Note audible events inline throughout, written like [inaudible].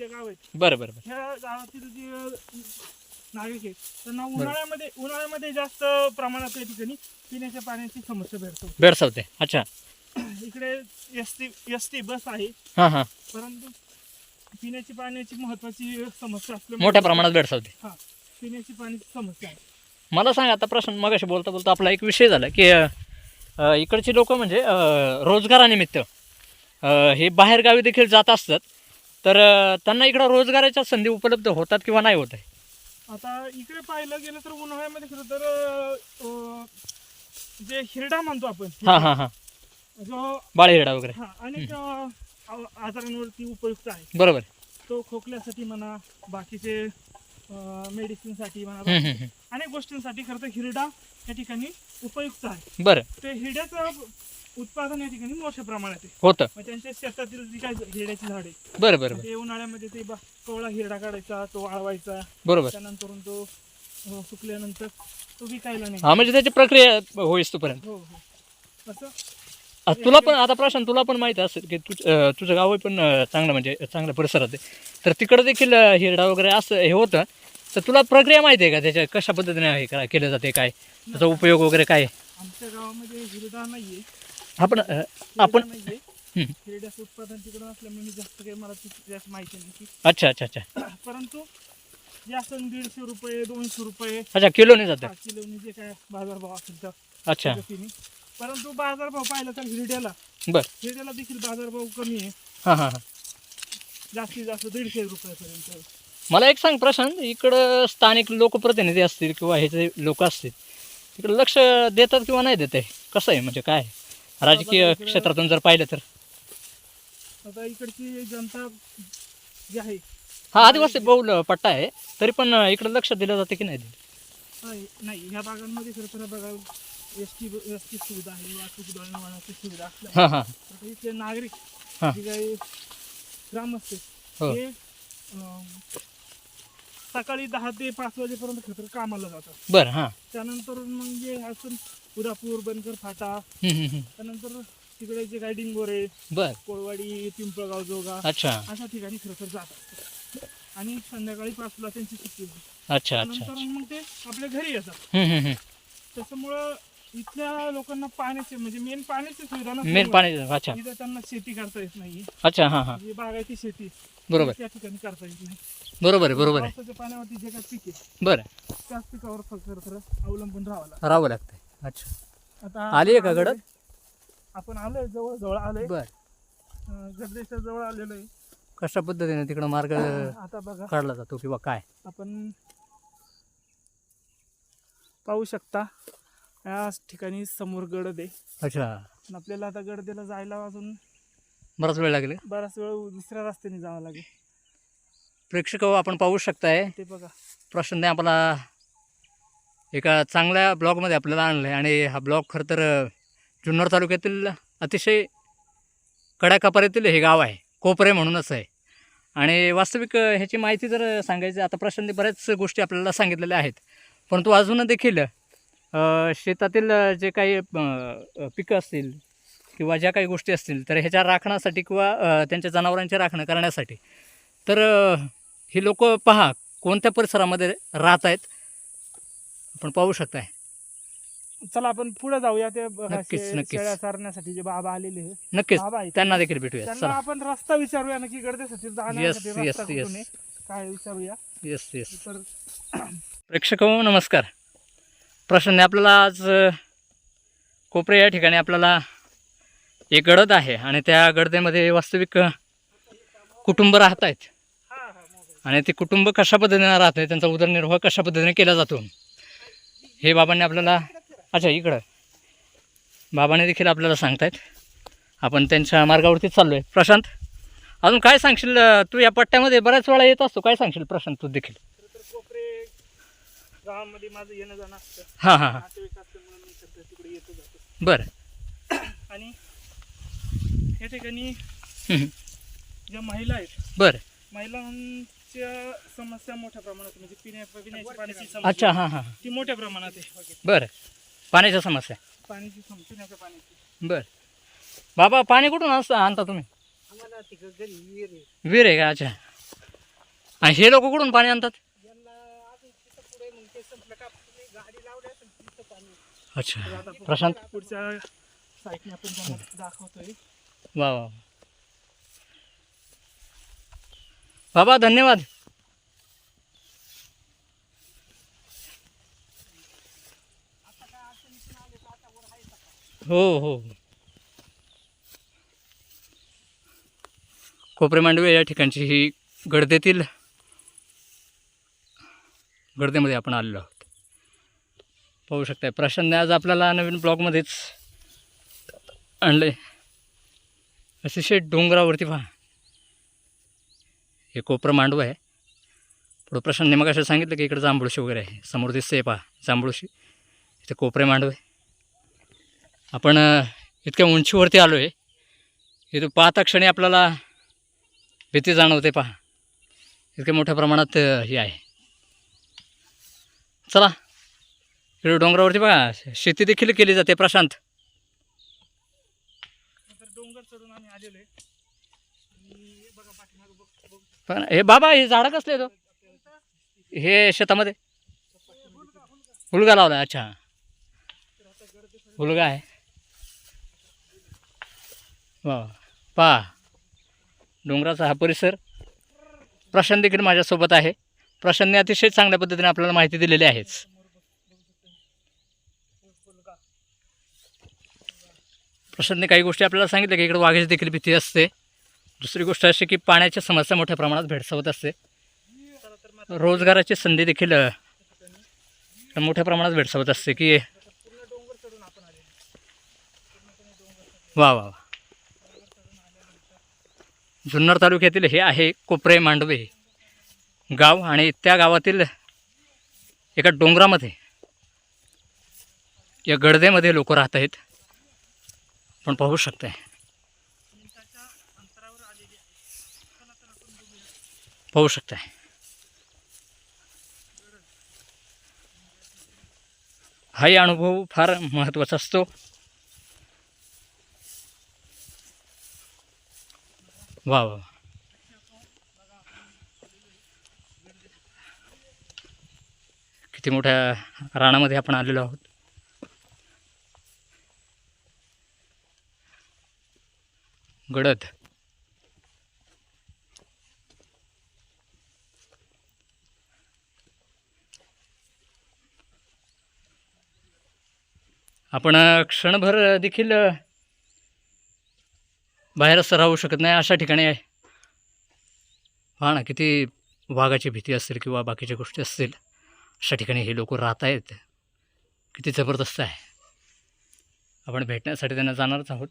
गाव आहेत. बरं बरं बरं. ह्या गावातील जे अ, नागरिक आहेत त्यांना उन्हाळ्यामध्ये उन्हाळ्यामध्ये जास्त प्रमाणात या ठिकाणी पिण्याच्या पाण्याची समस्या भेटतो बेडसावते अच्छा. [clears throat] इकडे S T S T bus आहे. हां हां. परंतु पिण्याची पाण्याची महत्वाची समस्या असल्यामुळे मोठ्या प्रमाणात बेडसावते हा पिण्याची पाण्याची समस्या आहे. मला सांग आता प्रश्न मगाशी बोलता बोलता आपला एक विषय झाला की अ, अ, इकडची लोक म्हणजे अ, रोजगारानिमित्त अ, हे बाहेरगावी देखील जात असतात. तर त्यांना इकडं रोजगाराच्या संधी उपलब्ध होतात किंवा नाही होत आहे? आता इकडे पाहिलं गेलं तर उन्हाळ्यामध्ये खरं तर अ, जे हिरडा म्हणतो आपण हां हां हां. जो बाळेहिरडा वगैरे. हा अनेक अ, आ- आजारांवरती उपयुक्त आहे. बरोबर तो खोकल्यासाठी म्हणा बाकीचे मेडिसिनसाठी म्हणा हम्म, हम्म, हम्म. अनेक गोष्टींसाठी खरं तर हिरडा या ठिकाणी उपयुक्त आहे. बरं. ते हिरड्याचं उत्पादन या ठिकाणी मोठ्या प्रमाणात आहे. होतं. मग त्यांच्या शेतातील जी काय हिरड्याची झाडे बरं बरं बरं. ते उन्हाळ्यामध्ये ते बा- कोवळा हिरडा काढायचा तो वाळवायचा बरोबर. त्यानंतर तो अ, सुकल्यानंतर तो विकायला नाही. हा म्हणजे त्याची प्रक्रिया होईस तोपर्यंत. हो हो. असं? तुला पण आता प्रश्न तुला पण माहिती असेल की तुझ अ, तुझं गाव पण अ, चांगलं म्हणजे चांगल्या परिसरात आहे. तर तिकडं देखील अ, हिरडा वगैरे असं हे होतं. तर तुला प्रक्रिया माहिती आहे का? त्याच्या कशा पद्धतीने हे करा केलं जाते काय? त्याचा उपयोग वगैरे काय? आहे? आमच्या गावामध्ये हिरडा नाहीये. आपण अ, आपण हम्म. उत्पादन तिकडून असल्यामुळे मी जास्त काही मला तिची जास्त माहिती नाही अच्छा अच्छा अच्छा. परंतु जे असं दीडशे रुपये दोनशे रुपये. अच्छा किलोने जातं. पाच किलोनी जे काय बाजारभाव असेल त्या अच्छा. पद्धतीने. परंतु बाजारभाव पाहिला तर हिरड्याला बरं. हिरड्याला देखील बाजारभाव कमी आहे. हां हां हां. जास्तीत जास्त दीडशे रुपयापर्यंत. मला एक सांग प्रशांत इकडं स्थानिक लोकप्रतिनिधी असतील किंवा हे जे लोक असतील इकडं लक्ष देतात किंवा नाही देत आहे? कसं आहे? म्हणजे काय राजकीय क्षेत्रातून जर पाहिलं तर आता इकडची जनता जी आहे हा आदिवासी बहुल पट्टा आहे तरी पण इकडं लक्ष दिलं जाते की नाही आहे- नाही ह्या भागांमध्ये खरं तर बघा एस टी एस टी सुविधा आहे वाहतूक दळणवळणाची सुविधा हां हां आता इथले नागरिक हा. जे काही ग्रामस्थ हो. हे अं, सकाळी दहा ते पाच वाजेपर्यंत खरं तर कामाला जातात. बरं हां. त्यानंतर मग जे असं उदापूर बनकर फाटा. त्यानंतर तिकडे जे काही डिंगोरे बरं. कोळवाडी पिंपळगाव जोगा अच्छा. अशा ठिकाणी खरं तर जातात. आणि संध्याकाळी पाचला त्यांची सुट्टी होते. अच्छा अच्छा त्यानंतर मग ते आपल्या घरी येतात. त्याच्यामुळं इथल्या लोकांना पाण्याची म्हणजे मेन पाण्याची सुविधा मेन नसल्यामुळं पाणी अच्छा. इथं त्यांना शेती करता येत नाही अच्छा हां हां. जी बागायती शेती. बरोबर. त्या ठिकाणी करता येत नाही. बरोबर आहे बरोबर आहे. पावसाच्या पाण्यावरती जे काय पीक आहे बरं. त्याच पिकावर फक्त खरं तर अवलंबून राहावं लागतं. राहावं लागतंय. अच्छा. आता आली आहे का आपण गडद? आपण आलोय जवळ जवळ आलोय. बरं. अं, जवळ आलेलो आहे. कशा पद्धतीने तिकडं मार्ग आता बघा. काढला जातो किंवा काय? आपण पाहू शकता. या ठिकाणी समोर गडद आहे अच्छा. आणि आपल्याला आता गडदेला जायला अजून बराच वेळ लागेल. बराच वेळ दुसऱ्या रस्त्याने जावं लागेल. प्रेक्षक हो, आपण पाहू शकताय. ते बघा. प्रश्नने आपला एका चांगल्या ब्लॉगमध्ये आपल्याला आणलं आहे आणि हा ब्लॉग खरं तर अ, जुन्नर तालुक्यातील अतिशय कड्याकापर्यातील हे गाव आहे. कोपरे म्हणूनच आहे. आणि वास्तविक अ, ह्याची माहिती जर सांगायची आता प्रशांतने बऱ्याच गोष्टी आपल्याला सांगितलेल्या आहेत. परंतु अजून देखील शेतातील जे काही पिकं असतील किंवा ज्या काही गोष्टी असतील तर ह्याच्या राखणासाठी किंवा त्यांच्या जनावरांचे राखणं करण्यासाठी. तर ही लोक पहा कोणत्या परिसरामध्ये राहत आहेत? आपण पाहू शकताय. चला आपण पुढे जाऊया. ते नक्कीच, नक्कीच. शेळ्या चारण्यासाठी जे बाबा आलेले. नक्कीच. त्यांना देखील भेटूया चला. आपण रस्ता विचारूया ना की गडदेसाठी जाण्यासाठी Yes, रस्ता yes, yes. कुठून आहे काय विचारूया. येस येस तर प्रेक्षक हो नमस्कार. प्रश्न आपल्याला आज कोपरे या ठिकाणी आपल्याला एक गडद आहे आणि त्या गडदेमध्ये वास्तविक कुटुंब राहत आहेत. आणि ते कुटुंब कशा पद्धतीने राहत आहे त्यांचा उदरनिर्वाह कशा पद्धतीने केला जातो? हे बाबांनी आपल्याला अच्छा इकडं. बाबांनी देखील आपल्याला सांगतायत. आपण त्यांच्या मार्गावरतीच चाललो आहे प्रशांत अजून काय सांगशील तू या पट्ट्यामध्ये बऱ्याच वेळा येत असतो. काय सांगशील प्रशांत तू देखील? गावामध्ये माझं येणं जाणं असतं. हां हां हां. नातेवाईक असल्यामुळे मी सध्या तिकडे येतो जातो. बरं. आणि या ठिकाणी. ज्या महिला आहेत बरं. महिलांच्या समस्या मोठ्या प्रमाणात म्हणजे पिण्या पिण्याची पाण्याची अच्छा समस्या हां हां. ती मोठ्या प्रमाणात आहे. बरं. पाण्याच्या समस्या. पाण्याची सम- पिण्याच्या पाण्याची. बरं. बाबा पाणी कुठून असतं आणता तुम्ही? विहीर आहे का? अच्छा. आणि हे लोक कुठून पाणी आणतात यांना अजून तिथं पुढे मग ते संपलं का तुम्ही गाडी लावली असेल तिथं पाणी अच्छा. प्रशांत? पुढच्या साईडने आपण दाखवतोय. वा वा बाबा धन्यवाद. हो हो. कोपरे मांडवे या ठिकाणची ही गडदेतील गडदेमध्ये आपण आलेलो आहोत. पाहू शकताय. प्रशांतने आज आपल्याला नवीन ब्लॉगमध्येच आणलं अतिशय डोंगरावरती पहा. हे कोपरं मांडव आहे. पुढं प्रशांतने मग असं सांगितलं की इकडे जांभूळशी वगैरे आहे. समोर दिसते पहा जांभूळशी. इथे कोपरे मांडव आहे. आपण इतक्या उंचीवरती आलो आहे इथं पाहता क्षणी आपल्याला भीती जाणवते पहा. इतक्या मोठ्या प्रमाणात हे आहे. चला. इकडे डोंगरावरती बघा शेती देखील केली जाते प्रशांत. पण हे बाबा हे झाडं कसले तो हो? हे? शेतामध्ये. हुलगा लावला अच्छा. हुलगा आहे. वा पा डोंगराचा हा परिसर प्रशांत देखील माझ्यासोबत आहे. प्रशांतने अतिशय चांगल्या पद्धतीने आपल्याला माहिती दिलेली आहेच. प्रशांतने काही गोष्टी आपल्याला सांगितल्या की इकडे वाघाची देखील भीती असते. दुसरी गोष्ट अशी की पाण्याची समस्या मोठ्या प्रमाणात भेडसावत असते. रोजगाराची संधी देखील मोठ्या प्रमाणात भेडसावत असते की वा वा वा. जुन्नर तालुक्यातील हे आहे कोपरे मांडवे गाव आणि त्या गावातील एका डोंगरामध्ये या गडदेमध्ये लोक राहत आहेत. आपण पाहू शकताय पाहू शकताय हाही अनुभव फार महत्त्वाचा असतो. वा वा वा. किती मोठ्या रानामध्ये आपण आलेलो आहोत. गडद. आपण क्षणभर देखील बाहेर असं राहू शकत नाही अशा ठिकाणी. आहे हा ना किती वाघाची भीती असेल किंवा बाकीच्या गोष्टी असतील अशा ठिकाणी हे लोक राहत आहेत. किती जबरदस्त आहे. आपण भेटण्यासाठी त्यांना जाणारच आहोत.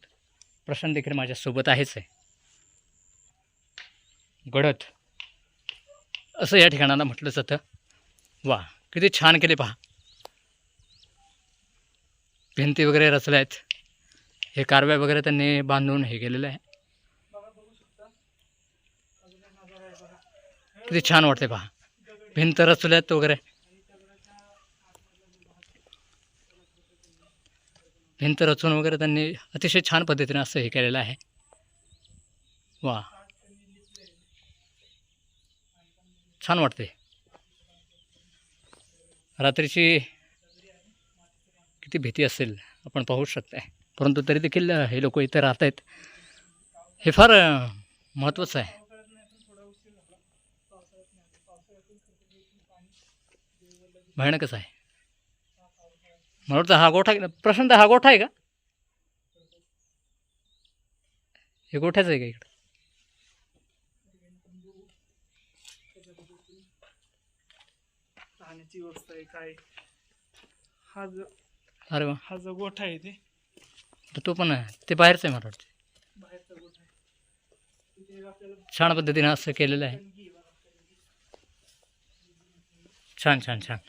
प्रशांत देखील माझ्यासोबत आहेच आहे. गडद. असं या ठिकाणाला म्हटलं जातं. वा किती छान केले पहा. भिंती वगैरे रचल्या आहेत. हे कारव्या वगैरे त्यांनी बांधून हे केलेलं आहे. किती छान वाटते पहा. भिंत रचल्यात वगैरे. भिंत रचून वगैरे त्यांनी अतिशय छान पद्धतीने असं हे केलेलं आहे. वा. छान वाटते रात्रीची किती भीती असेल आपण पाहू शकताय. परंतु तरी देखील हे लोक इथे राहत आहेत. हे फार महत्त्वाचं आहे. भयानकच आहे. मला वाटतं हा गोठा प्रशांत हा गोठा आहे का? हे गोठ्याचं आहे का इकडं? राहण्याची व्यवस्था आहे काय? हा जो अरे वा. हा जो गोठा आहे ते. तर तो पण आहे. ते बाहेरचं आहे मला वाटतं. बाहेरचा गोठा आहे. तिथे आपल्याला छान पद्धतीने असं केलेलं आहे. छान छान छान.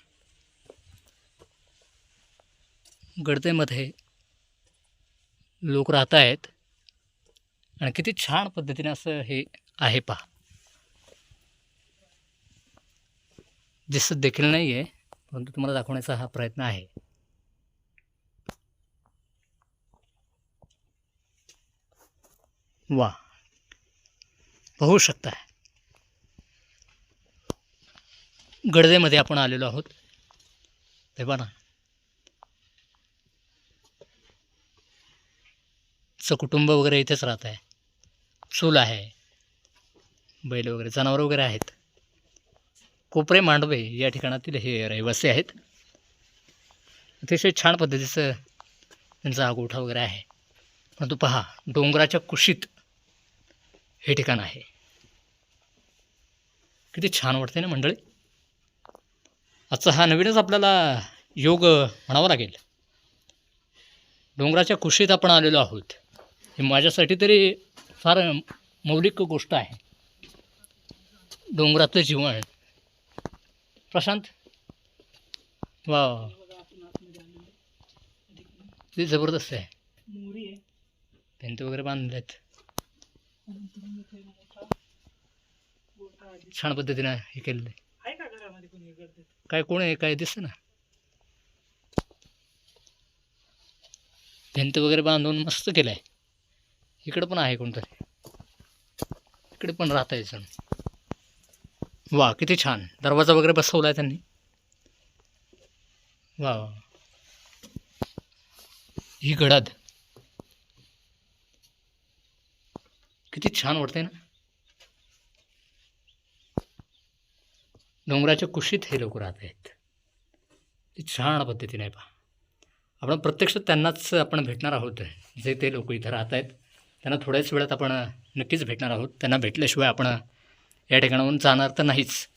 गडदेमध्ये लोक राहत आहेत आणि किती छान पद्धतीने असं हे आहे पहा. दिसत देखील नाही आहे परंतु तुम्हाला दाखवण्याचा हा प्रयत्न आहे. वा. पाहू शकता गडदेमध्ये आपण आलेलो आहोत. ते ना चं कुटुंब वगैरे इथेच राहत आहे. चूल आहे. बैल वगैरे जनावरं वगैरे आहेत. कोपरे मांडवे या ठिकाणातील हे रहिवासी आहेत. अतिशय छान पद्धतीचं त्यांचा हा गोठा वगैरे आहे. परंतु पहा डोंगराच्या कुशीत हे ठिकाण आहे. किती छान वाटते ना मंडळी. आजचा हा नवीनच आपल्याला योग म्हणावा लागेल. डोंगराच्या कुशीत आपण आलेलो आहोत. हे माझ्यासाठी तरी फार मौलिक गोष्ट आहे. डोंगरातलं जीवन प्रशांत? वा ते जबरदस्त आहे. भिंत वगैरे बांधलेत. छान पद्धतीनं हे केलेलं आहे. का काय कोण आहे? काय दिसतं ना? भिंत वगैरे बांधून मस्त केलं आहे इकडं पण आहे कोणतरी. इकडे पण राहता जण. वा किती छान. दरवाजा वगैरे बसवला आहे त्यांनी. वा वा ही गडद. किती छान वाटते ना. डोंगराच्या कुशीत हे लोक राहत आहेत. ते छान पद्धतीने पहा. आपण प्रत्यक्ष त्यांनाच आपण भेटणार आहोत. जे ते लोक इथं राहत आहेत. त्यांना थोड्याच वेळात आपण नक्कीच भेटणार आहोत. त्यांना भेटल्याशिवाय आपण या ठिकाणाहून जाणार तर नाहीच.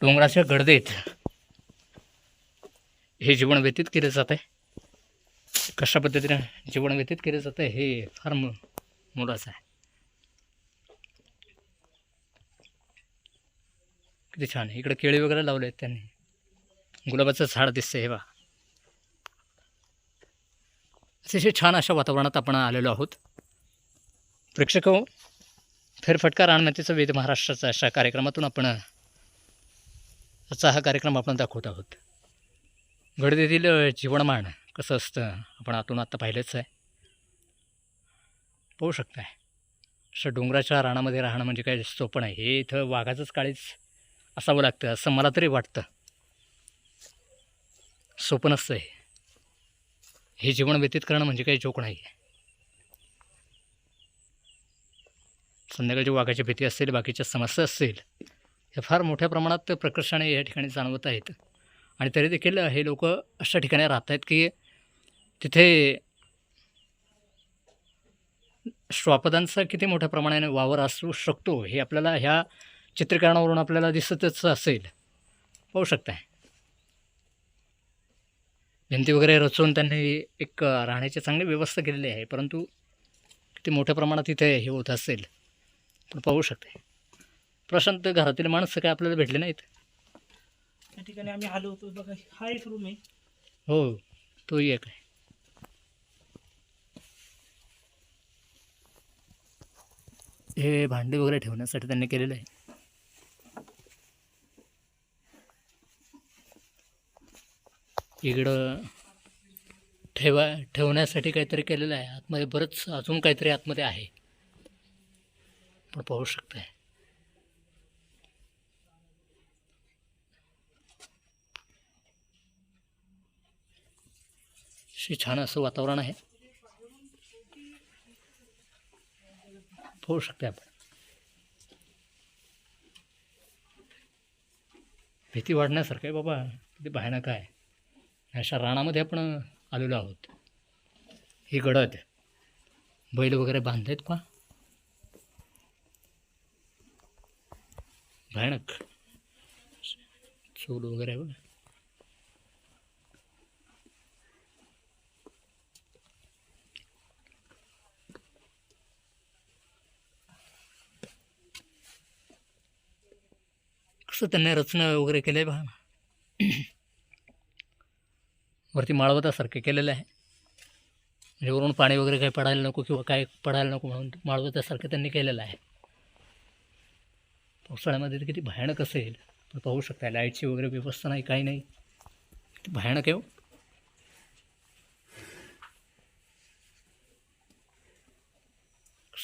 डोंगराच्या गडदेत हे जीवन व्यतीत केलं जात आहे. कशा पद्धतीने जीवन व्यतीत केलं जातं आहे हे फार मो मोलाचं आहे. किती छान. आहे. इकडे केळी वगैरे लावले आहेत त्यांनी. गुलाबाचं झाड दिसतंय हे बा अतिशय छान अशा वातावरणात आपण आलेलो आहोत. प्रेक्षक हो, फेरफटका रानमातीचं वेद महाराष्ट्राचा अशा कार्यक्रमातून आपण आजचा हा कार्यक्रम आपण दाखवत आहोत. गडदेतील जीवनमान कसं असतं आपण आतून आत्ता पाहिलंच आहे. पाहू शकताय. अशा डोंगराच्या रानामध्ये राहणं म्हणजे काय सोपं नाही. हे इथं वाघाचंच काळीच असावं लागतं असं मला तरी वाटतं. सोपं नसतं हे. हे जीवन व्यतीत करणं म्हणजे काही जोक नाही आहे संध्याकाळची वाघाची भीती असेल बाकीच्या समस्या असतील हे फार मोठ्या प्रमाणात प्रकर्षाने या ठिकाणी जाणवत आहेत. आणि तरी देखील हे लोक अशा ठिकाणी राहत आहेत की तिथे श्वापदांचा किती मोठ्या प्रमाणाने वावर असू शकतो हे आपल्याला ह्या चित्रीकरणावरून आपल्याला दिसतच असेल. पाहू शकताय. भिंती वगैरे रचून त्यांनी एक राहण्याची चांगली व्यवस्था केलेली आहे. परंतु किती मोठ्या प्रमाणात इथे हे होत असेल पण पाहू शकते. प्रशांत घरातील माणसं काय आपल्याला भेटले नाहीत? या ठिकाणी आम्ही आलो होतो. बघा हा एक रूम आहे. हो तोही एक आहे. हे भांडी वगैरे ठेवण्यासाठी त्यांनी केलेलं आहे. इकडं ठेवा ठेवण्यासाठी काहीतरी केलेलं आहे. आतमध्ये बरंच अजून काहीतरी आतमध्ये आहे. पण पाहू शकताय. अशी छान असं वातावरण आहे. पाहू शकते आपण. भीती वाढण्यासारखं आहे बाबा. किती भयानक आहे. अशा रानामध्ये आपण आलेलो आहोत. ही गडद बैल वगैरे बांधलेत का? भयानक. चूल वगैरे आहे बघा. कसं त्यांनी रचना वगैरे केलं आहे पहा वरती माळवतासारखे केलेलं आहे. म्हणजे वरून पाणी वगैरे काही पडायला नको किंवा काय पडायला नको म्हणून माळवतासारखं त्यांनी केलेलं आहे. पावसाळ्यामध्ये तर किती भयानक असेल. पण पाहू शकता लाईटची वगैरे व्यवस्था नाही काही नाही. किती भयानक आहे हो.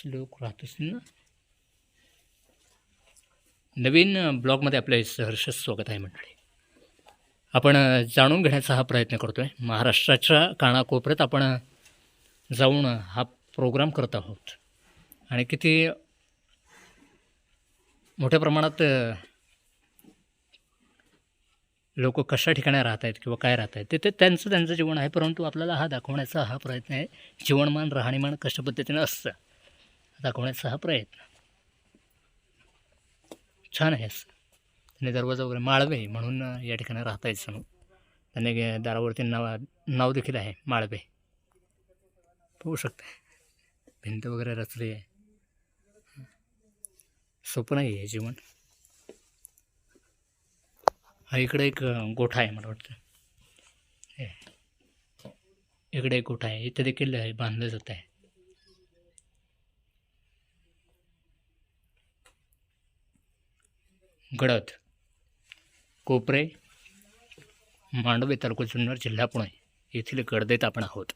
लोक राहत असतील ना? नवीन ब्लॉगमध्ये आपल्या सहर्ष स्वागत आहे मंडळी. आपण जाणून घेण्याचा हा प्रयत्न करतो आहे महाराष्ट्राच्या कानाकोपऱ्यात आपण जाऊन हा प्रोग्राम करत आहोत. आणि किती मोठ्या प्रमाणात लोक कशा ठिकाणी राहत आहेत किंवा काय राहत आहेत ते ते त्यांचं त्यांचं जीवन आहे परंतु आपल्याला हा दाखवण्याचा हा प्रयत्न आहे जीवनमान राहणीमान कशा पद्धतीनं असतं दाखवण्याचा हा प्रयत्न. छान आहे असं. आणि दरवाजा वगैरे माळवे म्हणून या ठिकाणी राहता येत म्हणून त्यांनी दारावरती नाव नाव देखील आहे माळवे. पाहू शकते. भिंत वगैरे रचली आहे. सोपं नाही आहे जीवन. हा इकडे एक गोठा आहे मला वाटतं. हे. इकडे एक गोठा आहे. इथे देखील बांधलं जात आहे. गडद. कोपरे मांडवे तालुका जुन्नर जिल्हा पुणे. येथील गडदेत आपण आहोत.